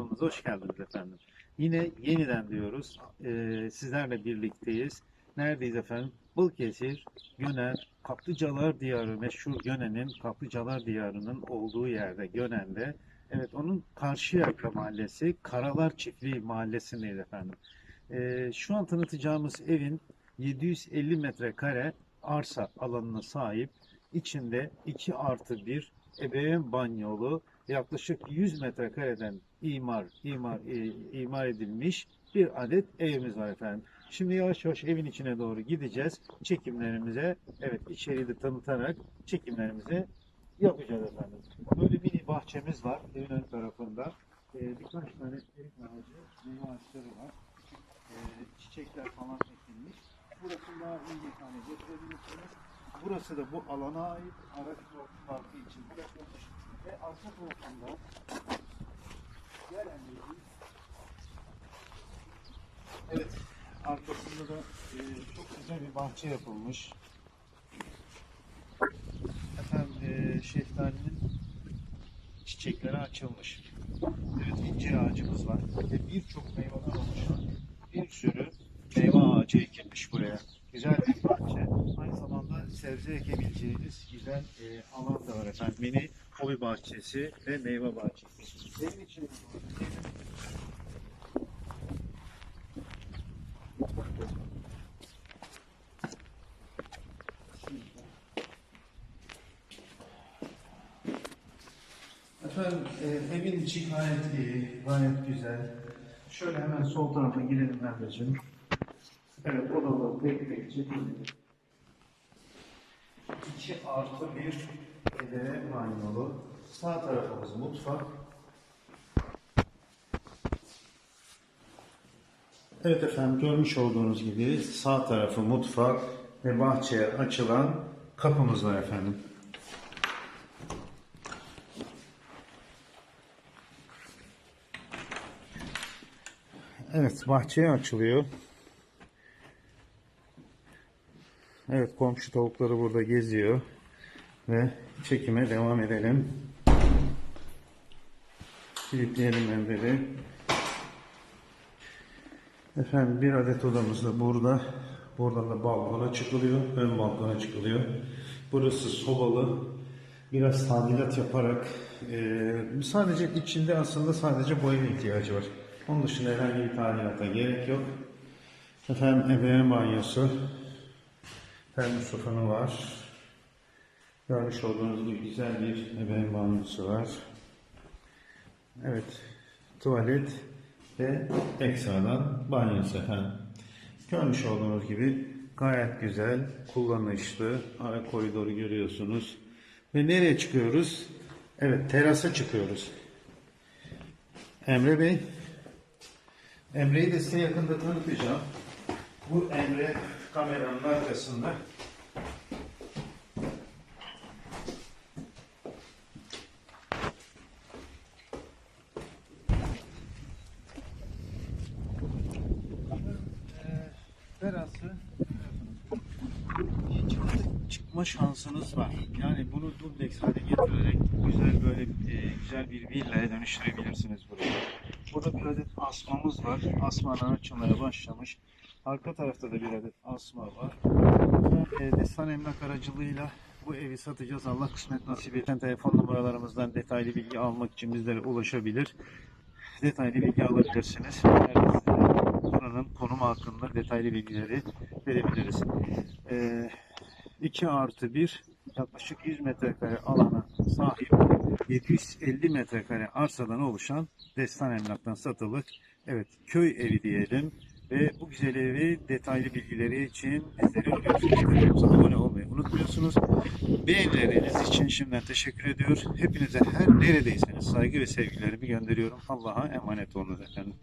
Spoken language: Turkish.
kanalımıza hoş geldiniz efendim. Yine yeniden diyoruz. Ee, sizlerle birlikteyiz. Neredeyiz efendim? Balıkesir, Gönen, Kaplıcalar Diyarı, meşhur Gönen'in Kaplıcalar Diyarı'nın olduğu yerde, Gönen'de. Evet, onun Karşıyaka Mahallesi, Karalar Çiftliği Mahallesi'ndeyiz efendim. Ee, şu an tanıtacağımız evin 750 metrekare arsa alanına sahip, içinde 2 artı 1 ebeveyn banyolu, yaklaşık 100 metrekareden imar, imar, e, imar edilmiş bir adet evimiz var efendim. Şimdi yavaş yavaş evin içine doğru gideceğiz. Çekimlerimize, evet içeriği de tanıtarak çekimlerimizi yapacağız efendim. Böyle mini bahçemiz var evin ön tarafında. Ee, birkaç tane erik ağacı, meyve ağaçları var. Ee, çiçekler falan ekilmiş. Burası daha iyi bir tane getirebilirsiniz. Burası da bu alana ait araç parkı için bırakılmış ve arka tarafında gelen bir Evet, arkasında da e, çok güzel bir bahçe yapılmış. Efendim e, şeftalinin çiçekleri açılmış. Evet, incir ağacımız var ve birçok meyveden oluşan bir sürü meyve ağacı ekilmiş buraya. Güzel bir sebze ekebileceğiniz güzel e, alan da var efendim. Mini hobi bahçesi ve meyve bahçesi. Doğru gidelim. Efendim e, evin içi gayet iyi, gayet güzel. Şöyle hemen sol tarafa girelim Merveciğim. Evet odaları tek tek çekelim. 2 artı 1 edere banyolu. Sağ tarafımız mutfak. Evet efendim görmüş olduğunuz gibi sağ tarafı mutfak ve bahçeye açılan kapımız var efendim. Evet bahçeye açılıyor. Evet komşu tavukları burada geziyor ve çekime devam edelim. Kilitleyelim evleri. Efendim bir adet odamız da burada. Buradan da balkona çıkılıyor. Ön balkona çıkılıyor. Burası sobalı. Biraz tadilat yaparak eee, sadece içinde aslında sadece boya ihtiyacı var. Onun dışında herhangi bir tadilata gerek yok. Efendim ebeveyn banyosu. Termos sofanı var. Görmüş olduğunuz gibi güzel bir ebeveyn banyosu var. Evet. Tuvalet ve ekstradan banyosu efendim. Görmüş olduğunuz gibi gayet güzel, kullanışlı. Ara koridoru görüyorsunuz. Ve nereye çıkıyoruz? Evet, terasa çıkıyoruz. Emre Bey, Emre'yi de size yakında tanıtacağım. Bu Emre kameranın arkasında. Terası çıkma şansınız var. Yani bunu dubleks hale getirerek güzel böyle e, güzel bir villaya dönüştürebilirsiniz burayı. Burada bir adet asmamız var. Asmadan açılmaya başlamış. Arka tarafta da bir adet asma var. E, Destan Emlak aracılığıyla bu evi satacağız. Allah kısmet nasip eden telefon numaralarımızdan detaylı bilgi almak için bizlere ulaşabilir. Detaylı bilgi alabilirsiniz. Buranın konumu hakkında detaylı bilgileri verebiliriz. E, 2 artı 1 yaklaşık 100 metrekare alana sahip 750 metrekare arsadan oluşan Destan Emlak'tan satılık evet köy evi diyelim ve bu güzel evi detaylı bilgileri için bizleri arıyorsunuz. Abone olmayı unutmuyorsunuz. Beğenileriniz için şimdiden teşekkür ediyor. Hepinize her neredeyseniz saygı ve sevgilerimi gönderiyorum. Allah'a emanet olunuz efendim.